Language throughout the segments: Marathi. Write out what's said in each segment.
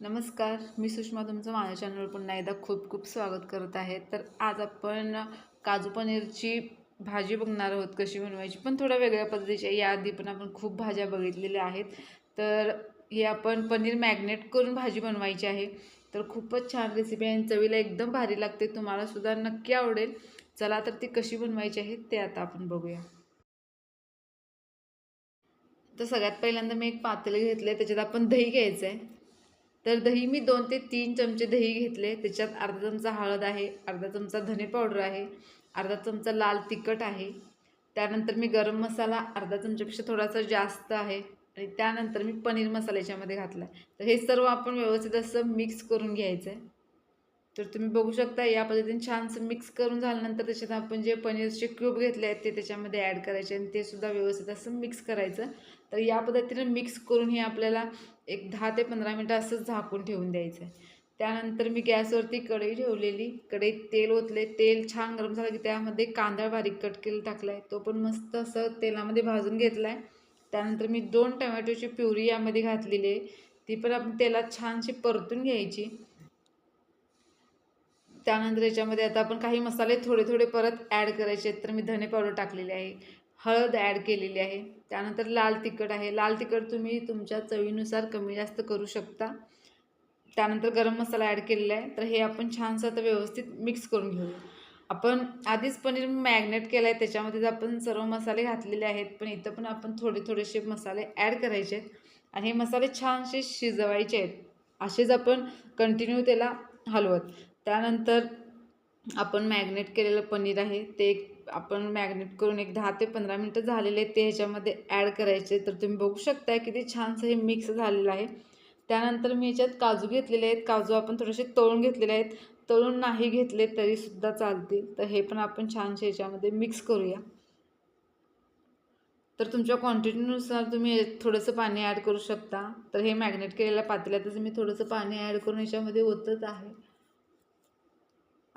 नमस्कार मी सुषमा तुमचं माझ्या चॅनलवर पुन्हा एकदा खूप खूप स्वागत करत आहे. तर आज आपण काजू पनीरची भाजी बघणार आहोत कशी बनवायची. पण थोड्या वेगळ्या पद्धतीच्या याआधी पण आपण खूप भाज्या बघितलेल्या आहेत. तर ही आपण पनीर मॅग्नेट करून भाजी बनवायची आहे. तर खूपच छान रेसिपी आहे आणि चवीला एकदम भारी लागते. तुम्हाला सुद्धा नक्की आवडेल. चला तर ती कशी बनवायची आहे ते आता आपण बघूया. तर सगळ्यात पहिल्यांदा मी एक पातेलं घेतलं आहे त्याच्यात आपण दही घ्यायचं आहे तर दही मी दोन ते तीन चमचे दही घेतले. त्याच्यात अर्धा चमचा हळद आहे अर्धा चमचा धने पावडर आहे अर्धा चमचा लाल तिखट आहे. त्यानंतर मी गरम मसाला अर्धा चमच्यापेक्षा थोडासा जास्त आहे आणि त्यानंतर मी पनीर मसाला याच्यामध्ये घातला आहे तर हे सर्व आपण व्यवस्थित असं मिक्स करून घ्यायचं आहे तर तुम्ही बघू शकता या पद्धतीने छानसं मिक्स करून झाल्यानंतर त्याच्यात आपण जे पनीरचे क्यूब घेतले आहेत ते त्याच्यामध्ये ॲड करायचे आणि ते सुद्धा व्यवस्थित असं मिक्स करायचं. तर या पद्धतीने मिक्स करून हे आपल्याला एक दहा ते पंधरा मिनटं असंच झाकून ठेवून द्यायचं. आहे त्यानंतर मी गॅसवरती कढई ठेवलेली. कढईत तेल ओतले तेल छान गरम झालं की त्यामध्ये कांदा बारीक कट केलं टाकला आहे तो पण मस्त असं तेलामध्ये भाजून घेतला आहे त्यानंतर मी दोन टमॅटोची प्युरी यामध्ये घातलेली आहे. ती पण आपण तेलात छानशी परतून घ्यायची. त्यानंतर याच्यामध्ये आता आपण काही मसाले थोडे थोडे परत ॲड करायचे आहेत. तर मी धने पावडर टाकलेली आहे. हळद ॲड केलेली आहे. त्यानंतर लाल तिखट आहे. लाल तिखट तुम्ही तुमच्या चवीनुसार कमी जास्त करू शकता. त्यानंतर गरम मसाला ॲड केलेला आहे. तर हे आपण छानसं आता व्यवस्थित मिक्स करून घेऊ. आपण आधीच पनीर मॅग्नेट केलं आहे त्याच्यामध्ये आपण सर्व मसाले घातलेले आहेत. पण इथं पण आपण थोडे थोडेसे मसाले ॲड करायचे आहेत. आणि हे मसाले छानसे शिजवायचे आहेत. असेच आपण कंटिन्यू त्याला हलवत. त्यानंतर आपण मॅग्नेट केलेलं पनीर आहे ते आपण मॅग्नेट करून एक दहा ते पंधरा मिनटं झालेले ते ह्याच्यामध्ये ॲड करायचे तर तुम्ही बघू शकता किती छानसं हे मिक्स झालेलं आहे. त्यानंतर मी याच्यात काजू घेतलेले आहेत. काजू आपण थोडेसे तळून घेतलेले आहेत. तळून नाही घेतले तरीसुद्धा चालतील. तर हे पण आपण छानसे ह्याच्यामध्ये मिक्स करूया. तर तुमच्या क्वांटिटीनुसार तुम्ही थोडंसं पाणी ॲड करू शकता. तर हे मॅग्नेट केलेल्या पातेल्यातच मी थोडंसं पाणी ॲड करून याच्यामध्ये ओतत आहे.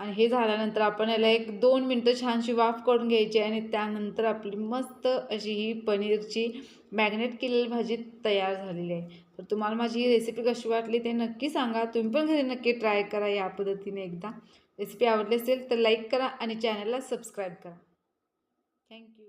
आणि हे झाल्यानंतर आपण याला एक दोन मिनटं छानशी वाफ करून घ्यायची आणि त्यानंतर आपली मस्त अशी ही पनीरची मॅग्नेट केलेली भाजी तयार झालेली आहे. तर तुम्हाला माझी ही रेसिपी कशी वाटली ते नक्की सांगा. तुम्ही पण घरी नक्की ट्राय करा या पद्धतीने एकदा. रेसिपी आवडली असेल तर लाईक करा आणि चॅनलला सबस्क्राईब करा. थँक्यू